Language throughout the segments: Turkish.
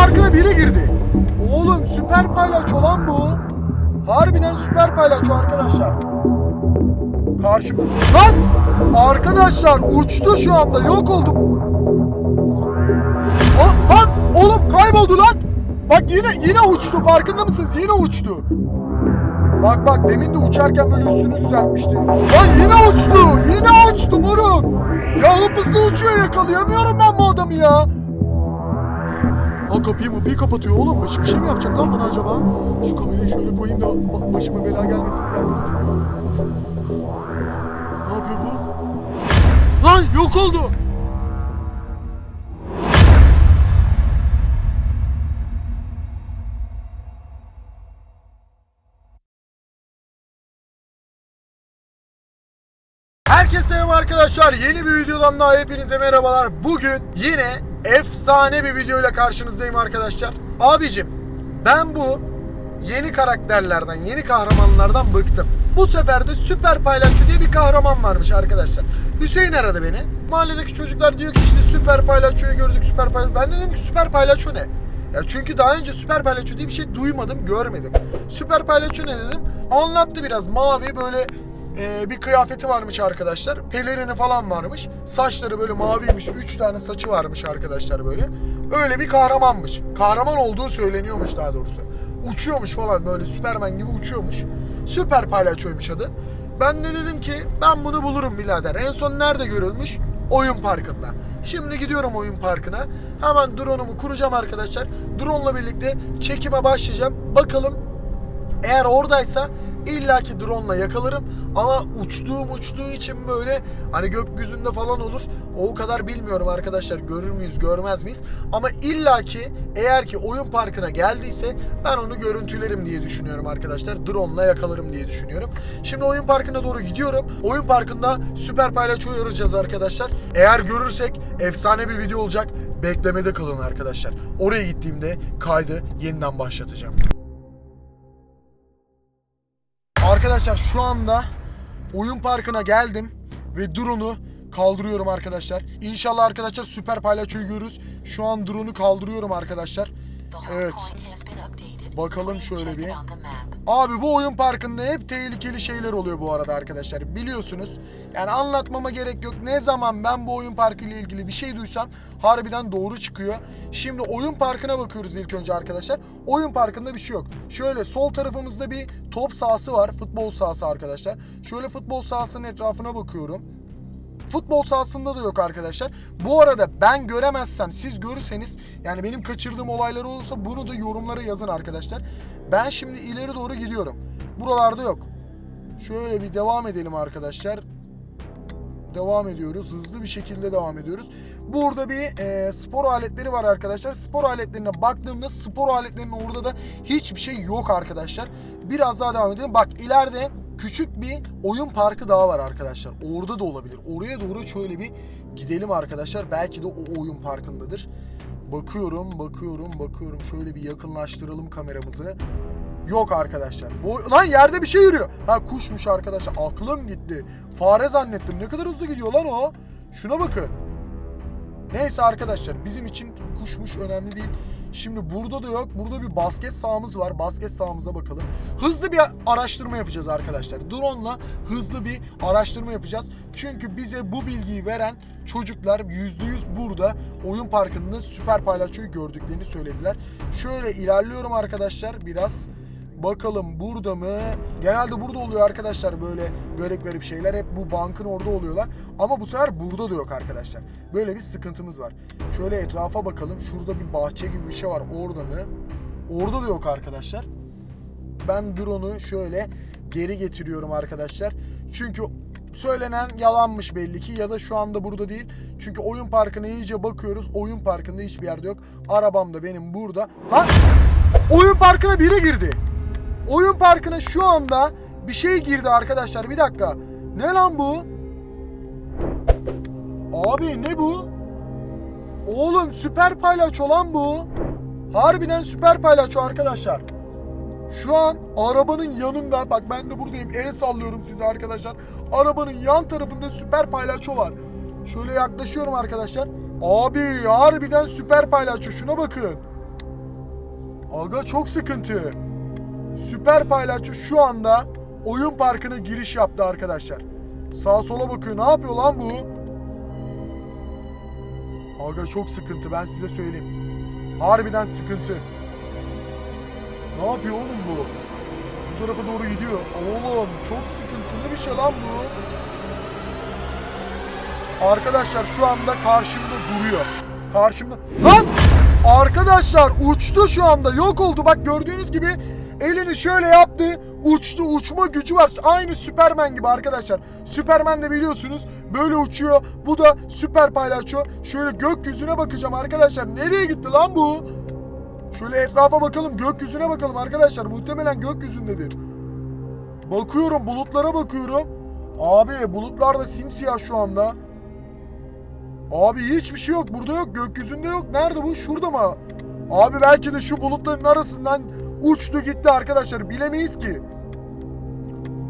parkına biri girdi. Oğlum süper paylaço lan bu. Harbiden süper paylaço arkadaşlar. Karşımda. Lan! Arkadaşlar uçtu şu anda yok oldu. Aa, lan oğlum kayboldu lan. Bak yine yine uçtu farkında mısınız? Yine uçtu. Bak bak demin de uçarken böyle üstünü düzeltmişti. Lan yine uçtu. Yine uçtu moruk. Ya hızlı uçuyor yakalayamıyorum ben bu adamı ya. Ha kapıyı mı bir kapatıyor oğlum. Baş- Bir şey mi yapacak lan bana acaba? Şu kamerayı şöyle koyayım da ba- başıma bela gelmesin. Bir. Ne yapıyor bu? Lan yok oldu. Herkese selam arkadaşlar. Yeni bir videodan daha hepinize merhabalar. Bugün yine efsane bir videoyla karşınızdayım arkadaşlar. Abicim ben bu yeni karakterlerden, yeni kahramanlardan bıktım. Bu sefer de süper paylaşçı diye bir kahraman varmış arkadaşlar. Hüseyin aradı beni. Mahalledeki çocuklar diyor ki işte süper paylaşçıyı gördük süper paylaşçı. Ben de dedim ki süper paylaşçı ne? Ya çünkü daha önce süper paylaşçı diye bir şey duymadım, görmedim. Süper paylaşçı ne dedim? Anlattı biraz. Mavi böyle ee, bir kıyafeti varmış arkadaşlar. Pelerini falan varmış. Saçları böyle maviymiş. Üç tane saçı varmış arkadaşlar böyle. Öyle bir kahramanmış. Kahraman olduğu söyleniyormuş daha doğrusu. Uçuyormuş falan böyle Süpermen gibi uçuyormuş. Süper palyaçoymuş adı. Ben de dedim ki ben bunu bulurum birader. En son nerede görülmüş? Oyun parkında. Şimdi gidiyorum oyun parkına. Hemen drone'umu kuracağım arkadaşlar. Drone'la birlikte çekime başlayacağım. Bakalım eğer oradaysa illaki drone'la yakalarım ama uçtuğum uçtuğu için böyle hani gökyüzünde falan olur. O kadar bilmiyorum arkadaşlar görür müyüz görmez miyiz? Ama illaki eğer ki oyun parkına geldiyse ben onu görüntülerim diye düşünüyorum arkadaşlar. Drone'la yakalarım diye düşünüyorum. Şimdi oyun parkına doğru gidiyorum. Oyun parkında süper paylaşıyor arayacağız arkadaşlar. Eğer görürsek efsane bir video olacak. Beklemede kalın arkadaşlar. Oraya gittiğimde kaydı yeniden başlatacağım. Arkadaşlar şu anda oyun parkına geldim ve drone'u kaldırıyorum arkadaşlar. İnşallah arkadaşlar süper palyaçoyu görürüz. Şu an drone'u kaldırıyorum arkadaşlar. Evet. Bakalım şöyle bir. Abi bu oyun parkında hep tehlikeli şeyler oluyor bu arada arkadaşlar. Biliyorsunuz. Yani anlatmama gerek yok. Ne zaman ben bu oyun parkı ile ilgili bir şey duysam harbiden doğru çıkıyor. Şimdi oyun parkına bakıyoruz ilk önce arkadaşlar. Oyun parkında bir şey yok. Şöyle sol tarafımızda bir top sahası var. Futbol sahası arkadaşlar. Şöyle futbol sahasının etrafına bakıyorum. Futbol sahasında da yok arkadaşlar. Bu arada ben göremezsem siz görürseniz yani benim kaçırdığım olaylar olursa bunu da yorumlara yazın arkadaşlar. Ben şimdi ileri doğru gidiyorum. Buralarda yok. Şöyle bir devam edelim arkadaşlar. Devam ediyoruz. Hızlı bir şekilde devam ediyoruz. Burada bir e, spor aletleri var arkadaşlar. Spor aletlerine baktığımda spor aletlerinin orada da hiçbir şey yok arkadaşlar. Biraz daha devam edelim. Bak ileride küçük bir oyun parkı daha var arkadaşlar. Orada da olabilir. Oraya doğru şöyle bir gidelim arkadaşlar. Belki de o oyun parkındadır. Bakıyorum, bakıyorum, bakıyorum. Şöyle bir yakınlaştıralım kameramızı. Yok arkadaşlar. Bu, lan yerde bir şey yürüyor. Ha kuşmuş arkadaşlar. Aklım gitti. Fare zannettim. Ne kadar hızlı gidiyor lan o. Şuna bakın. Neyse arkadaşlar bizim için kuşmuş önemli değil. Şimdi burada da yok. Burada bir basket sahamız var. Basket sahamıza bakalım. Hızlı bir araştırma yapacağız arkadaşlar. Drone'la hızlı bir araştırma yapacağız. Çünkü bize bu bilgiyi veren çocuklar %100 burada oyun parkında süper palyaçoyu gördüklerini söylediler. Şöyle ilerliyorum arkadaşlar biraz. Bakalım burada mı? Genelde burada oluyor arkadaşlar böyle garip garip şeyler. Hep bu bankın orada oluyorlar. Ama bu sefer burada da yok arkadaşlar. Böyle bir sıkıntımız var. Şöyle etrafa bakalım. Şurada bir bahçe gibi bir şey var. Orada mı? Orada da yok arkadaşlar. Ben drone'u şöyle geri getiriyorum arkadaşlar. Çünkü söylenen yalanmış belli ki ya da şu anda burada değil. Çünkü oyun parkına iyice bakıyoruz. Oyun parkında hiçbir yerde yok. Arabam da benim burada. Lan! Oyun parkına biri girdi. Oyun parkına şu anda bir şey girdi arkadaşlar. Bir dakika. Ne lan bu? Abi ne bu? Oğlum süper paylaço lan bu. Harbiden süper paylaço arkadaşlar. Şu an arabanın yanında bak ben de buradayım el sallıyorum size arkadaşlar. Arabanın yan tarafında süper paylaço var. Şöyle yaklaşıyorum arkadaşlar. Abi harbiden süper paylaço şuna bakın. Aga çok sıkıntı. Süper paylaşçı şu anda oyun parkına giriş yaptı arkadaşlar. Sağa sola bakıyor. Ne yapıyor lan bu? Aga çok sıkıntı ben size söyleyeyim. Harbiden sıkıntı. Ne yapıyor oğlum bu? Bu tarafa doğru gidiyor. Oğlum çok sıkıntılı bir şey lan bu. Arkadaşlar şu anda karşımda duruyor. Karşımda... Lan! Arkadaşlar uçtu şu anda. Yok oldu. Bak gördüğünüz gibi elini şöyle yaptı. Uçtu. Uçma gücü var. Aynı Süpermen gibi arkadaşlar. Süpermen de biliyorsunuz böyle uçuyor. Bu da süper paylaşıyor. Şöyle gökyüzüne bakacağım arkadaşlar. Nereye gitti lan bu? Şöyle etrafa bakalım. Gökyüzüne bakalım arkadaşlar. Muhtemelen gökyüzündedir. Bakıyorum bulutlara bakıyorum. Abi bulutlar da simsiyah şu anda. Abi hiçbir şey yok. Burada yok. Gökyüzünde yok. Nerede bu? Şurada mı? Abi belki de şu bulutların arasından uçtu gitti arkadaşlar. Bilemeyiz ki.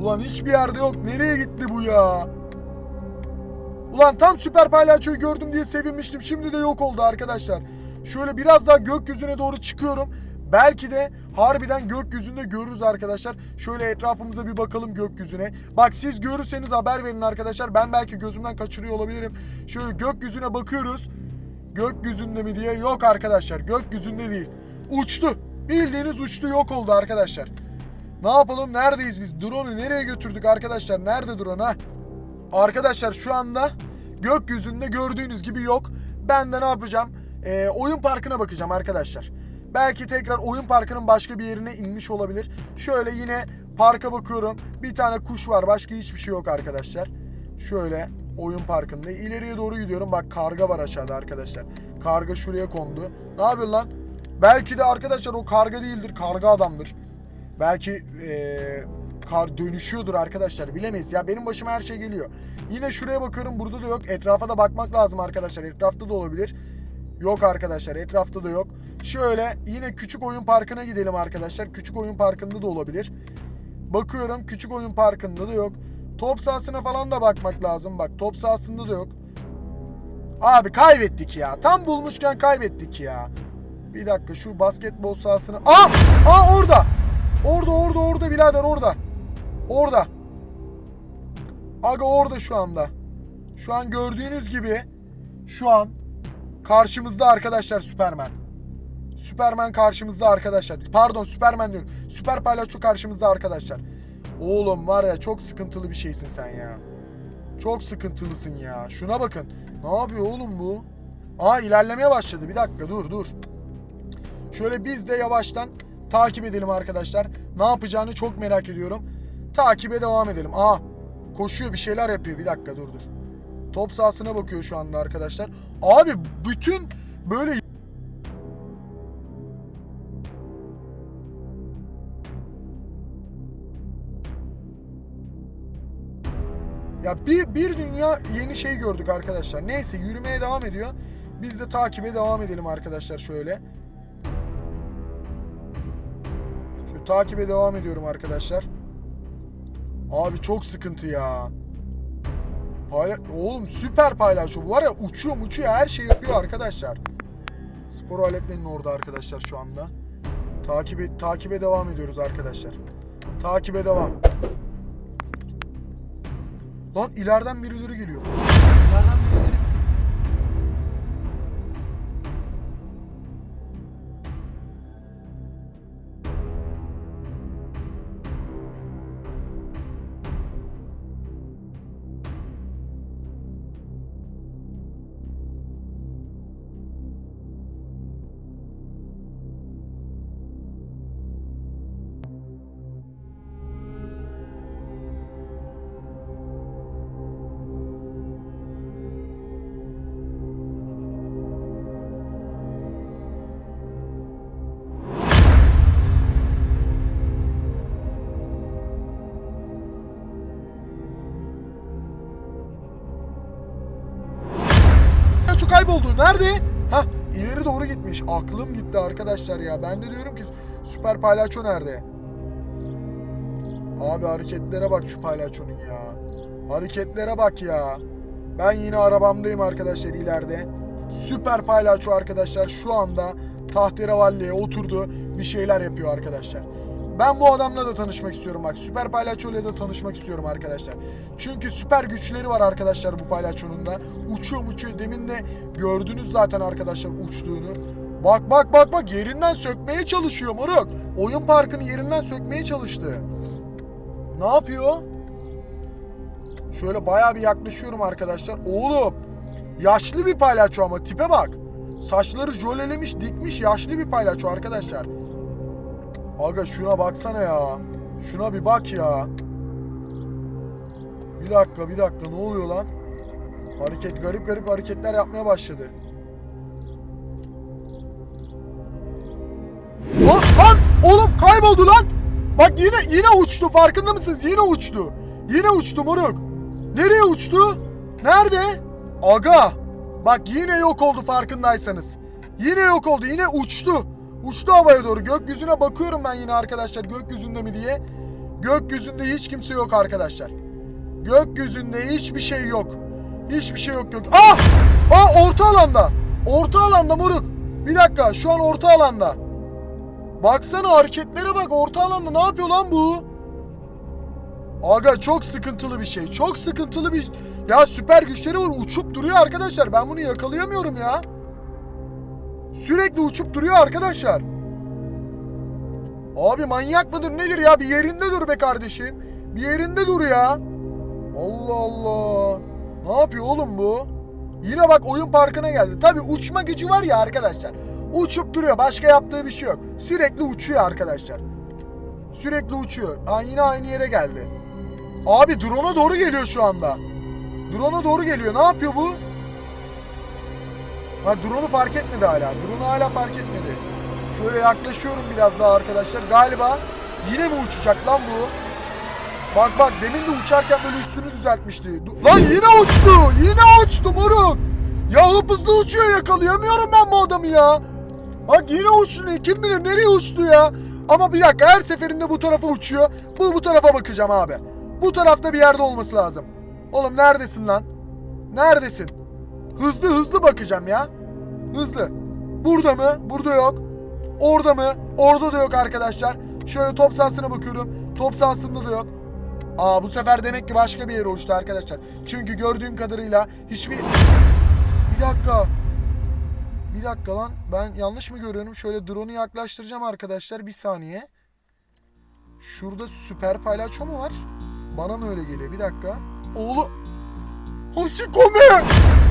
Ulan hiçbir yerde yok. Nereye gitti bu ya? Ulan tam süper palyaçoyu gördüm diye sevinmiştim. Şimdi de yok oldu arkadaşlar. Şöyle biraz daha gökyüzüne doğru çıkıyorum. Belki de harbiden gökyüzünde görürüz arkadaşlar. Şöyle etrafımıza bir bakalım gökyüzüne. Bak siz görürseniz haber verin arkadaşlar. Ben belki gözümden kaçırıyor olabilirim. Şöyle gökyüzüne bakıyoruz. Gökyüzünde mi diye yok arkadaşlar. Gökyüzünde değil. Uçtu. Bildiğiniz uçtu yok oldu arkadaşlar. Ne yapalım? Neredeyiz biz? Drone'u nereye götürdük arkadaşlar? Nerede drone ha? Arkadaşlar şu anda gökyüzünde gördüğünüz gibi yok. Ben de ne yapacağım? Ee, oyun parkına bakacağım arkadaşlar. Belki tekrar oyun parkının başka bir yerine inmiş olabilir. Şöyle yine parka bakıyorum. Bir tane kuş var. Başka hiçbir şey yok arkadaşlar. Şöyle oyun parkında. ileriye doğru gidiyorum. Bak karga var aşağıda arkadaşlar. Karga şuraya kondu. Ne yapıyor lan? Belki de arkadaşlar o karga değildir. Karga adamdır. Belki eee, kar dönüşüyordur arkadaşlar. Bilemeyiz. Ya benim başıma her şey geliyor. Yine şuraya bakıyorum. Burada da yok. Etrafa da bakmak lazım arkadaşlar. Etrafta da olabilir. Yok arkadaşlar. Etrafta da yok. Şöyle yine küçük oyun parkına gidelim arkadaşlar. Küçük oyun parkında da olabilir. Bakıyorum küçük oyun parkında da yok. Top sahasına falan da bakmak lazım. Bak top sahasında da yok. Abi kaybettik ya. Tam bulmuşken kaybettik ya. Bir dakika şu basketbol sahasını... Aa! Aa orada! Orada orada orada birader orada. Orada. Aga orada şu anda. Şu an gördüğünüz gibi şu an karşımızda arkadaşlar Süpermen. Süpermen karşımızda arkadaşlar. Pardon Süpermen diyorum. Süper Palyaço karşımızda arkadaşlar. Oğlum var ya çok sıkıntılı bir şeysin sen ya. Çok sıkıntılısın ya. Şuna bakın. Ne yapıyor oğlum bu? Aa ilerlemeye başladı. Bir dakika dur dur. Şöyle biz de yavaştan takip edelim arkadaşlar. Ne yapacağını çok merak ediyorum. Takibe devam edelim. Aa koşuyor bir şeyler yapıyor. Bir dakika dur dur. Top sahasına bakıyor şu anda arkadaşlar. Abi bütün böyle Ya bir, bir dünya yeni şey gördük arkadaşlar. Neyse yürümeye devam ediyor. Biz de takibe devam edelim arkadaşlar şöyle. Takibe devam ediyorum arkadaşlar. Abi çok sıkıntı ya. Payla Oğlum süper paylaşıyor. Bu var ya uçuyor uçuyor her şey yapıyor arkadaşlar. Spor aletlerinin orada arkadaşlar şu anda. Takibe, takibe devam ediyoruz arkadaşlar. Takibe devam. Lan ileriden birileri geliyor. İleriden birileri... Palyaço kayboldu. Nerede? Hah ileri doğru gitmiş. Aklım gitti arkadaşlar ya. Ben de diyorum ki süper palyaço nerede? Abi hareketlere bak şu palyaçonun ya. Hareketlere bak ya. Ben yine arabamdayım arkadaşlar ileride. Süper palyaço arkadaşlar şu anda tahterevalliye oturdu. Bir şeyler yapıyor arkadaşlar. Ben bu adamla da tanışmak istiyorum bak. Süper palyaçoyla da tanışmak istiyorum arkadaşlar. Çünkü süper güçleri var arkadaşlar bu palyaçonun da. Uçuyor uçuyor. Demin de gördünüz zaten arkadaşlar uçtuğunu. Bak bak bak bak yerinden sökmeye çalışıyor moruk. Oyun parkını yerinden sökmeye çalıştı. Ne yapıyor? Şöyle bayağı bir yaklaşıyorum arkadaşlar. Oğlum yaşlı bir palyaço ama tipe bak. Saçları jölelemiş dikmiş yaşlı bir palyaço arkadaşlar. Aga şuna baksana ya. Şuna bir bak ya. Bir dakika bir dakika ne oluyor lan? Hareket garip garip hareketler yapmaya başladı. Lan, lan oğlum kayboldu lan. Bak yine yine uçtu farkında mısınız? Yine uçtu. Yine uçtu moruk. Nereye uçtu? Nerede? Aga. Bak yine yok oldu farkındaysanız. Yine yok oldu. Yine uçtu. Uçtu havaya doğru. Gökyüzüne bakıyorum ben yine arkadaşlar gökyüzünde mi diye. Gökyüzünde hiç kimse yok arkadaşlar. Gökyüzünde hiçbir şey yok. Hiçbir şey yok gök. Ah! Ah orta alanda. Orta alanda moruk. Bir dakika şu an orta alanda. Baksana hareketlere bak orta alanda ne yapıyor lan bu? Aga çok sıkıntılı bir şey. Çok sıkıntılı bir... Ya süper güçleri var uçup duruyor arkadaşlar. Ben bunu yakalayamıyorum ya. Sürekli uçup duruyor arkadaşlar. Abi manyak mıdır nedir ya? Bir yerinde dur be kardeşim. Bir yerinde dur ya. Allah Allah. Ne yapıyor oğlum bu? Yine bak oyun parkına geldi. Tabi uçma gücü var ya arkadaşlar. Uçup duruyor. Başka yaptığı bir şey yok. Sürekli uçuyor arkadaşlar. Sürekli uçuyor. Aa, yine aynı yere geldi. Abi drone'a doğru geliyor şu anda. Drone'a doğru geliyor. Ne yapıyor bu? Ha drone'u fark etmedi hala. Drone'u hala fark etmedi. Şöyle yaklaşıyorum biraz daha arkadaşlar. Galiba yine mi uçacak lan bu? Bak bak demin de uçarken böyle üstünü düzeltmişti. Du- Lan yine uçtu. Yine uçtu moruk. Ya hızlı uçuyor yakalayamıyorum ben bu adamı ya. Bak yine uçtu. Kim bilir nereye uçtu ya. Ama bir dakika her seferinde bu tarafa uçuyor. Bu bu tarafa bakacağım abi. Bu tarafta bir yerde olması lazım. Oğlum neredesin lan? Neredesin? Hızlı hızlı bakacağım ya. Hızlı. Burada mı? Burada yok. Orada mı? Orada da yok arkadaşlar. Şöyle top sahasına bakıyorum. Top sahasında da yok. Aa bu sefer demek ki başka bir yere uçtu arkadaşlar. Çünkü gördüğüm kadarıyla hiçbir... Bir dakika. Bir dakika lan. Ben yanlış mı görüyorum? Şöyle drone'u yaklaştıracağım arkadaşlar. Bir saniye. Şurada süper palyaço mu var? Bana mı öyle geliyor? Bir dakika. Oğlum. Hasikome!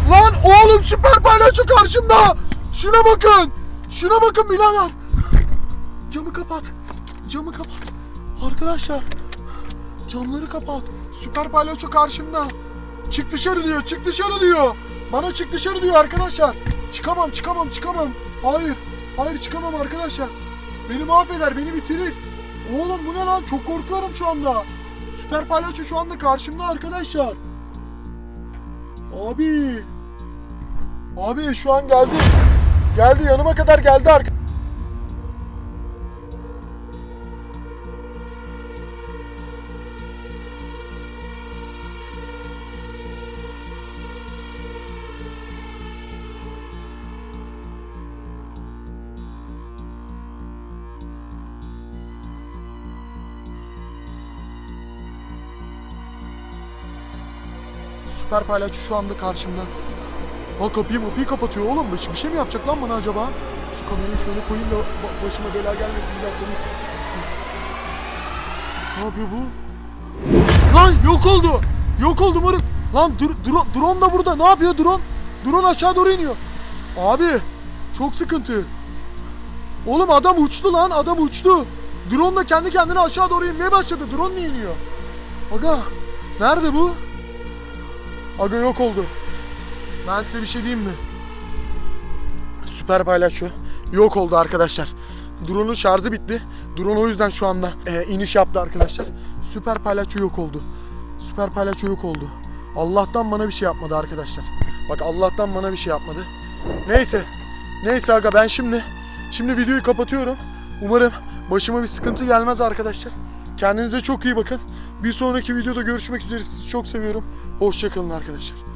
Lan oğlum süper palyaço karşımda! Şuna bakın! Şuna bakın birader! Camı kapat. Camı kapat. Arkadaşlar. Camları kapat. Süper palyaço karşımda. Çık dışarı diyor. Çık dışarı diyor. Bana çık dışarı diyor arkadaşlar. Çıkamam çıkamam çıkamam. Hayır. Hayır çıkamam arkadaşlar. Beni mahveder beni bitirir. Oğlum bu ne lan? Çok korkuyorum şu anda. Süper palyaço şu anda karşımda arkadaşlar. Abi. Abi şu an geldi. Geldi yanıma kadar geldi arka. Süper palyaço şu anda karşımda. Bak kapıyı mapıyı kapatıyor oğlum. Bir şey mi yapacak lan bana acaba? Şu kamerayı şöyle koyayım da ba- başıma bela gelmesin bir dakika. Ne yapıyor bu? Lan yok oldu. Yok oldu moruk. Lan drone, drone da burada. Ne yapıyor drone? Drone aşağı doğru iniyor. Abi çok sıkıntı. Oğlum adam uçtu lan. Adam uçtu. Drone da kendi kendine aşağı doğru inmeye başladı. Drone niye iniyor? Aga nerede bu? Aga yok oldu. Ben size bir şey diyeyim mi? Süper palyaço yok oldu arkadaşlar. Drone'un şarjı bitti. Drone o yüzden şu anda e, iniş yaptı arkadaşlar. Süper palyaço yok oldu. Süper palyaço yok oldu. Allah'tan bana bir şey yapmadı arkadaşlar. Bak Allah'tan bana bir şey yapmadı. Neyse. Neyse aga ben şimdi şimdi videoyu kapatıyorum. Umarım başıma bir sıkıntı gelmez arkadaşlar. Kendinize çok iyi bakın. Bir sonraki videoda görüşmek üzere. Sizi çok seviyorum. Hoşçakalın arkadaşlar.